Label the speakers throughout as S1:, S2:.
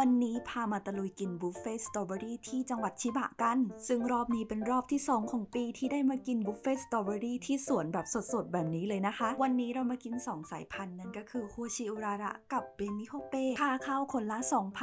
S1: วันนี้พามาตะลุยกินบุฟเฟ่ต์สตรอเบอรี่ที่จังหวัดชิบะกัน ซึ่งรอบนี้เป็นรอบที่ 2 ของปีที่ได้มากินบุฟเฟ่ต์สตรอเบอรี่ที่สวนแบบสดๆ แบบนี้เลยนะคะ วันนี้เรามากิน 2 สายพันธุ์นั่นก็คือฮูชิอุราระกับเบนิโฮเปค่าเข้าคนละ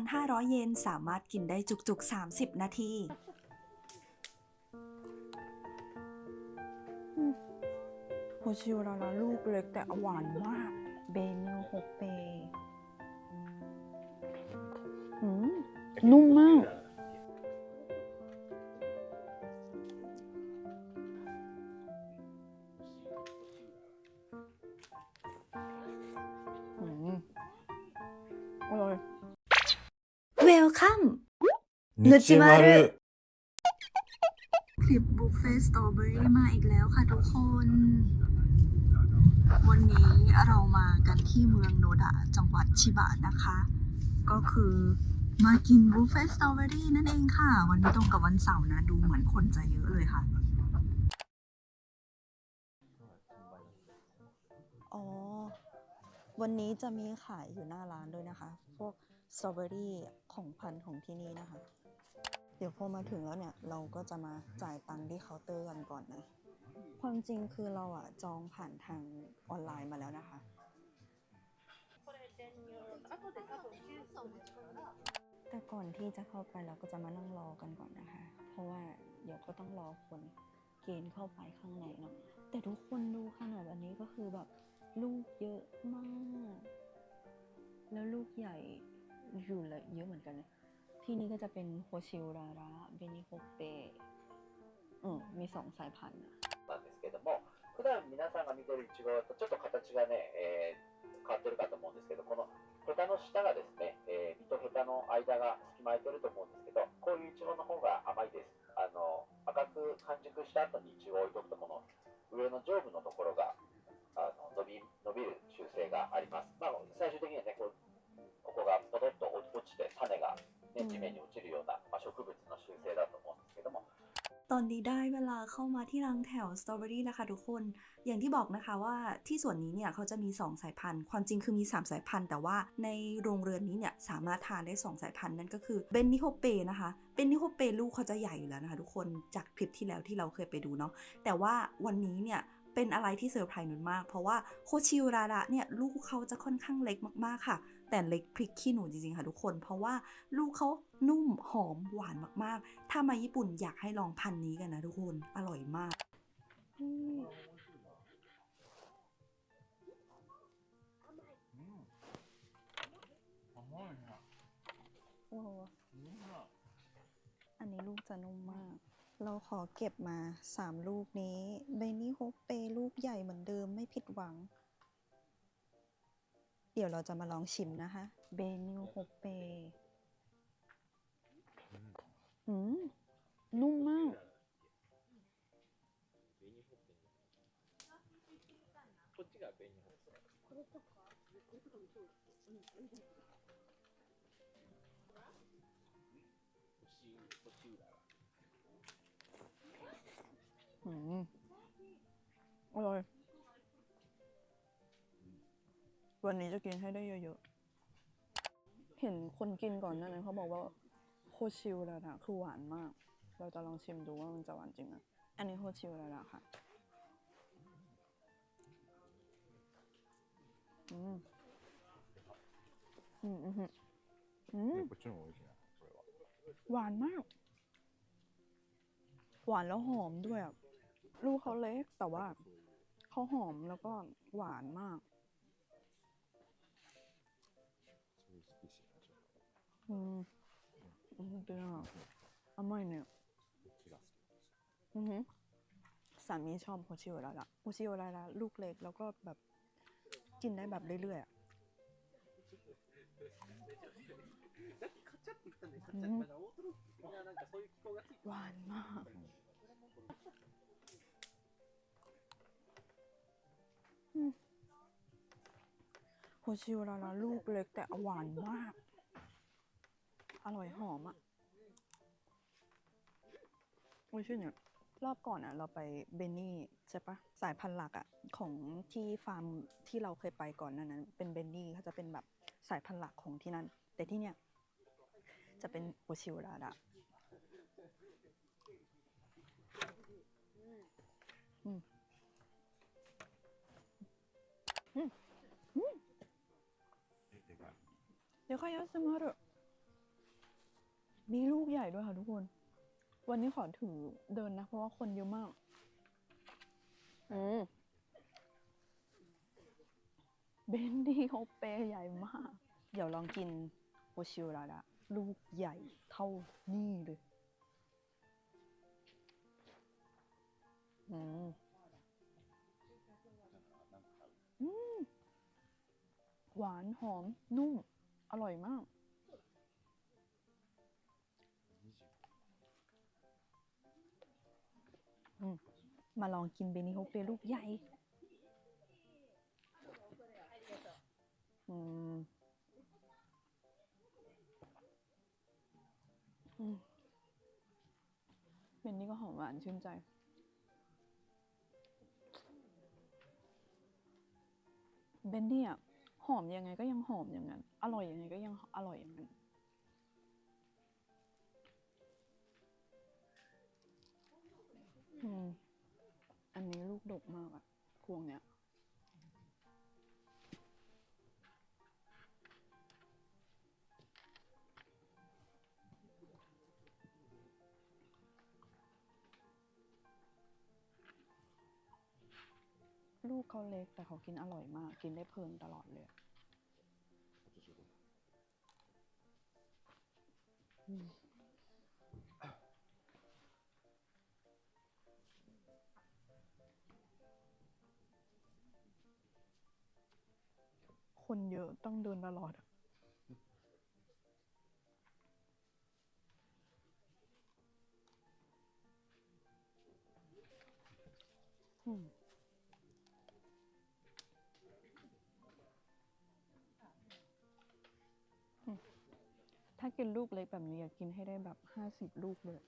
S1: 2,500 เยน สามารถกินได้จุกๆ 30 นาที
S2: โฮชิวราราลูกเล็กแต่หวานมากเบนิโฮเปอืม นุ่มมาก อร่อเวล
S1: คั
S3: มนุชิมารุ
S1: คลิปบุฟเฟ่สตรอเบอรี่มาอีกแล้วค่ะทุกคน วันนี้เรามากันที่เมืองโนดะจังหวัดชิบะนะคะ ก็คือ มากินบุฟเฟ่สตรอเบอรี่นั่นเองค่ะ วันนี้ตรงกับวันเสาร์นะ ดูเหมือนคนจะเยอะเลยค่ะ อ๋อ วันนี้จะมีขายอยู่หน้าร้านด้วยนะคะ พวกสตรอเบอรี่ของพันธุ์ของที่นี่นะคะ เดี๋ยวพอมาถึงแล้วเนี่ย เราก็จะมาจ่ายตังค์ที่เคาน์เตอร์กันก่อนนะ ความจริงคือเราอะจองผ่านทางออนไลน์มาแล้วนะคะ แต่ก่อนที่จะเข้าไปเราก็จะมานั่งรอกันก่อนนะคะ เพราะว่าเดี๋ยวก็ต้องรอคนเกณฑ์เข้าไปข้างในเนาะ แต่ทุกคนดูขนาดอันนี้ก็คือแบบลูกเยอะมาก แล้วลูกใหญ่อยู่เลยเยอะเหมือนกันนะที่นี่ก็จะเป็นโฮชิวราระเบนิโฮเปอืมมีสองสายพันธุ์นะ
S4: なんですけども、普段皆さんが見てるイチゴとちょっと形がね、えー変わってるかと思うんですけど、この ヘタの下がですね、えー実とヘタの間が隙間空いてると思うんですけど、こういうイチゴの方が甘いです。あの赤く完熟した後にイチゴを置いとくと、この上の上部のところがあの伸び伸びる習性があります。まあ、最終的にはね、ここがポトッと落ちて種が、ね、地面に落ちるような、まあ、植物の習性だと思う、
S1: ตอนนี้ได้เวลาเข้ามาที่รังแถวสตรอเบอรี่แล้วค่ะทุกคน อย่างที่บอกนะคะว่าที่สวนนี้เนี่ยเขาจะมี 2 สายพันธุ์ ความจริงคือมี 3 สายพันธุ์ แต่ว่าในโรงเรือนนี้เนี่ยสามารถทานได้ 2 สายพันธุ์นั่นก็คือเบนนิโฮเปนะคะ เบนนิโฮเปลูกเขาจะใหญ่อยู่แล้วนะคะทุกคน จากคลิปที่แล้วที่เราเคยไปดูเนาะ แต่ว่าวันนี้เนี่ยเป็นอะไรที่เซอร์ไพรส์นุนมาก เพราะว่าโคชิวราระเนี่ยลูกเขาจะค่อนข้างเล็กมากๆค่ะ แต่เล็กพริกขี้หนูจริงๆค่ะทุกคน เพราะว่าลูกเขานุ่มหอมหวานมากๆ ถ้ามาญี่ปุ่นอยากให้ลองพันนี้กันนะทุกคนอร่อยมาก
S2: โอ้อันนี้ลูกจะนุ่มมาก เราขอเก็บมา3ลูกนี้เบนี่โฮปเปลูกใหญ่เหมือนเดิมไม่ผิดหวัง เดี๋ยวเราจะมาลองชิมนะคะ เบนิโฮปเปอืม นุ่มมาก อืม อร่อย วันนี้จะกินให้ได้เยอะๆ เห็นคนกินก่อนหนานั้นเขาบอกว่าโคตรชิลแล้วนะคือหวานมาก เราจะลองชิมดูว่ามันจะหวานจริงไหมอันนี้โคตรชิลแล้วนะค่ะ อืม อืมอืมอืมอืม
S3: こっちの方が美味しいなこれは
S2: หวานมาก หวานแล้วหอมด้วยอ่ะ ลูกเขาเล็กแต่ว่าเขาหอมแล้วก็หวานมาก อืมอืมเป็นอ่ะอร่อยเนี่ย
S3: とどっちが好き
S2: อือหือสามีชอบโฮชิโอราระโฮชิโอราระลูกเล็กแล้วก็แบบกินได้แบบเรื่อยๆอ่ะอืมหวานมาก อืมโฮชิโอราระลูกเล็กแต่หวานมาก อร่อยหอมอ่ะ โอ้ยชื่อเนี่ยรอบก่อนอ่ะ เราไปเบนนี่ใช่ปะสายพันธุ์หลักอ่ะ ของที่ฟาร์มที่เราเคยไปก่อนหนั้นนั้น เป็นเบนนี่เขาจะเป็นแบบสายพันธุ์หลักของที่นั่น แต่ที่เนี่ย จะเป็นโอชิวราดะอืมอืมอืม
S3: えでかい
S2: เดี๋ยวค่อยยัส มารุมีลูกใหญ่ด้วยค่ะทุกคน วันนี้ขอถือเดินนะ เพราะว่าคนเยอะมาก อืมเบนดี้โฮเปใหญ่มาก เดี๋ยวลองกินโอชิวราดะลูกใหญ่เท่านี่เลย อืมอืมหวานหอมนุ่ม อร่อยมาก มาลองกินเบนิโฮเปลูกใหญ่ อืม อืมเบนนี่ก็หอมหวานชื่นใจ เบนนี่อะหอมยังไงก็ยังหอมอย่างนั้น อร่อยยังไงก็ยังอร่อยอย่างนั้น อืม อันนี้ลูกดกมากอะพวงเนี้ย ลูกเขาเล็กแต่เขากินอร่อยมาก กินได้เพลินตลอดเลยอะ อืม คนเยอะต้องเดินตลอดอะอืมถ้ากินลูกเล็กแบบนี้อยากกินให้ได้แบบห้าสิบลูกเลย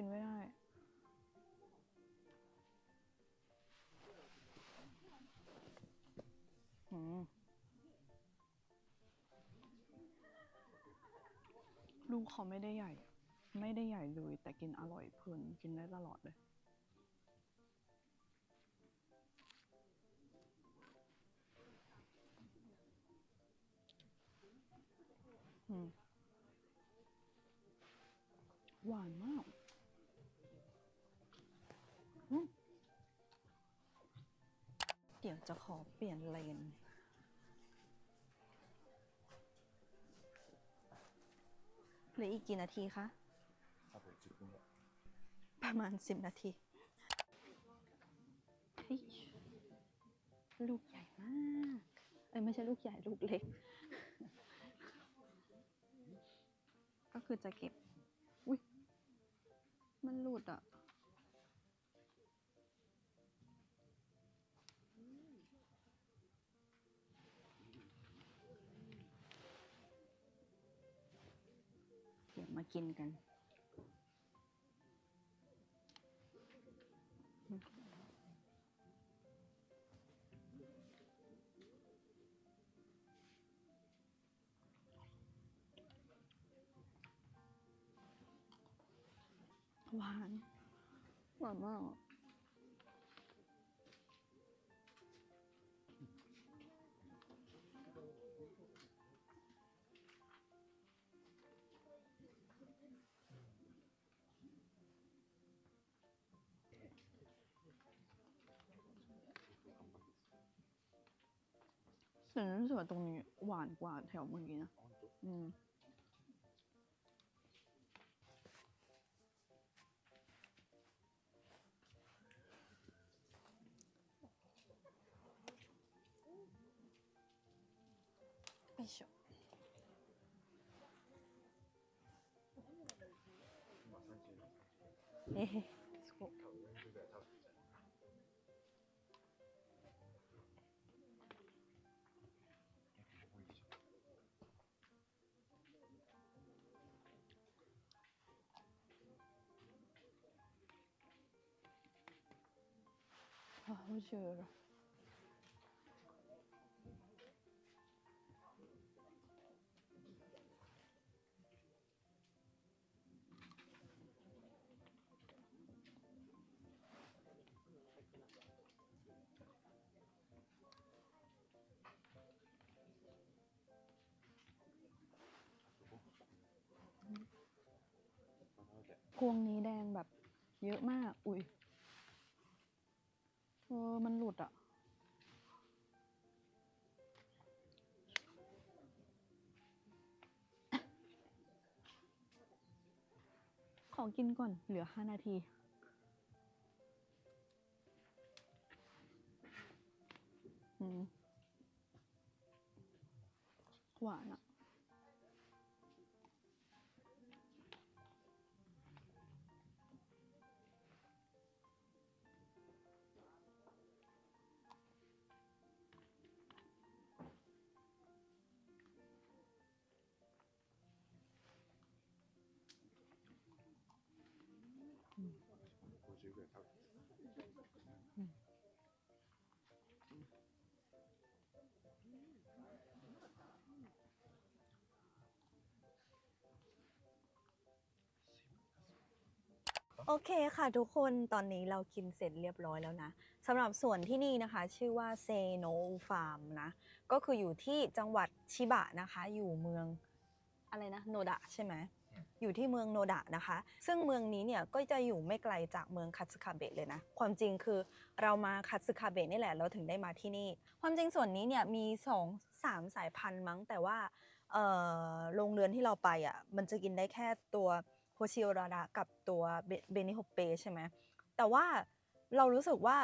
S2: กินไม่ได้ อืมลูกเขาไม่ได้ใหญ่ ไม่ได้ใหญ่เลย แต่กินอร่อยเพลินกินได้ตลอดเลย อืม หวานมาก เดี๋ยวจะขอเปลี่ยนเลน เหลืออีกกี่นาทีคะประมาณสิบนาที เฮ้ย ลูกใหญ่มาก เอ้ยไม่ใช่ลูกใหญ่ ลูกเล็ก ก็คือจะเก็บ อุ้ยมันหลุดอะ กินกันหวานหวานมาก แต่รู้สึกว่าตรงนี้หวานกว่าแถวเมื่อกี้นะ
S3: 本当
S2: อืม よいしょ。えー、
S5: Hampshire.
S3: พวงนี้แดงแบบเยอะมาก อุ้ย เออ มันหลุดอะ ขอกินก่อน เหลือห้านาที อืม หวานอะ
S5: คิ้วกัน
S2: โอเคค่ะทุกคนตอนนี้เรากินเสร็จเรียบร้อยแล้วนะสำหรับส่วนที่นี่นะคะ ชื่อว่าเซโนฟาร์มนะ ก็คืออยู่ที่จังหวัดชิบะนะคะ อยู่เมืองอะไรนะ โนดะใช่ไหม อยู่ที่เมืองโนดะนะคะ ซึ่งเมืองนี้เนี่ยก็จะอยู่ไม่ไกลจากเมืองคัตสึคาเบะเลยนะ ความจริงคือเรามาคัตสึคาเบะนี่แหละเราถึงได้มาที่นี่ ความจริงส่วนนี้เนี่ยมีสองสามสายพันธุ์มั้ง แต่ว่าโรงเรือนที่เราไปอะมันจะกินได้แค่ตัวโฮชิโอราดะกับตัวเบนิโฮเปใช่ไหมแต่ว่าเรารู้สึกว่า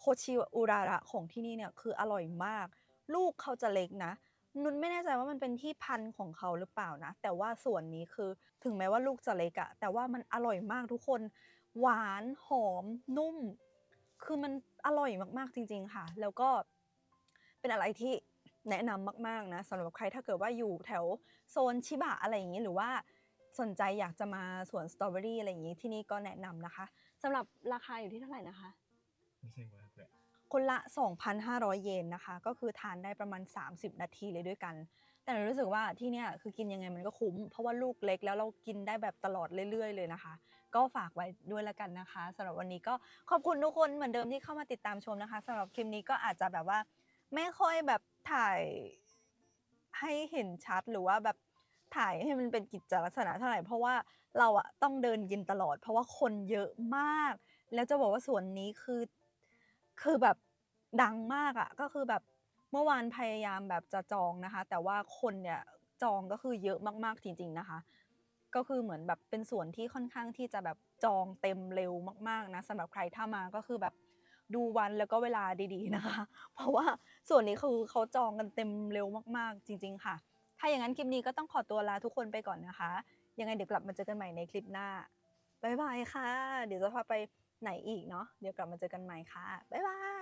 S2: โฮชิโอราดะของที่นี่เนี่ยคืออร่อยมาก ลูกเขาจะเล็กนะ นุนไม่แน่ใจว่ามันเป็นที่พันธุ์ของเขาหรือเปล่านะ แต่ว่าส่วนนี้คือถึงแม้ว่าลูกจะเล็กอะแต่ว่ามันอร่อยมากทุกคน หวานหอมนุ่ม คือมันอร่อยมากๆจริง ๆ ค่ะ แล้วก็เป็นอะไรที่แนะนำมากๆนะสำหรับใครถ้าเกิดว่าอยู่แถวโซนชิบะอะไรอย่างนี้หรือว่าสนใจอยากจะมาสวนสตรอเบอรี่อะไรอย่างนี้ที่นี่ก็แนะนำนะคะสำหรับราคาอยู่ที่เท่าไหร่นะคะ
S5: 2500円
S2: คนละ 2,500 เยนนะคะ ก็คือทานได้ประมาณ 30 นาทีเลยด้วยกัน แต่หนูรู้สึกว่าที่เนี่ยคือกินยังไงมันก็คุ้ม เพราะว่าลูกเล็กแล้วเรากินได้แบบตลอดเรื่อยๆ เลยนะคะ ก็ฝากไว้ด้วยละกันนะคะสำหรับวันนี้ก็ขอบคุณทุกคนเหมือนเดิมที่เข้ามาติดตามชมนะคะสำหรับคลิปนี้ก็อาจจะแบบว่า ไม่ค่อยแบบถ่ายให้เห็นชัดหรือว่าแบบถ่ายให้มันเป็นกิจลักษณะเท่าไหร่ เพราะว่าเราอะต้องเดินกินตลอด เพราะว่าคนเยอะมาก แล้วจะบอกว่าสวนนี้คือ คือแบบดังมากอะ่ะก็คือแบบเมื่อวานพยายามแบบจะจองนะคะ แต่ว่าคนเนี่ยจองก็คือเยอะมากๆจริง ๆนะคะ ก็คือเหมือนแบบเป็นส่วนที่ค่อนข้างที่จะแบบจองเต็มเร็วมากๆนะสำหรับใครถ้ามาก็คือแบบดูวันแล้วก็เวลาดีๆนะคะ เพราะว่าส่วนนี้คือเขาจองกันเต็มเร็วมากๆ จริง ๆ ค่ะ ถ้าอย่างนั้นคลิปนี้ก็ต้องขอตัวลาทุกคนไปก่อนนะคะ ยังไงเดี๋ยวกลับมาเจอกันใหม่ในคลิปหน้าบ๊ายบายค่ะ เดี๋ยวจะพาไป ไหนอีกเนาะเดี๋ยวกลับมาเจอกันใหม่ค่ะ บ๊ายบาย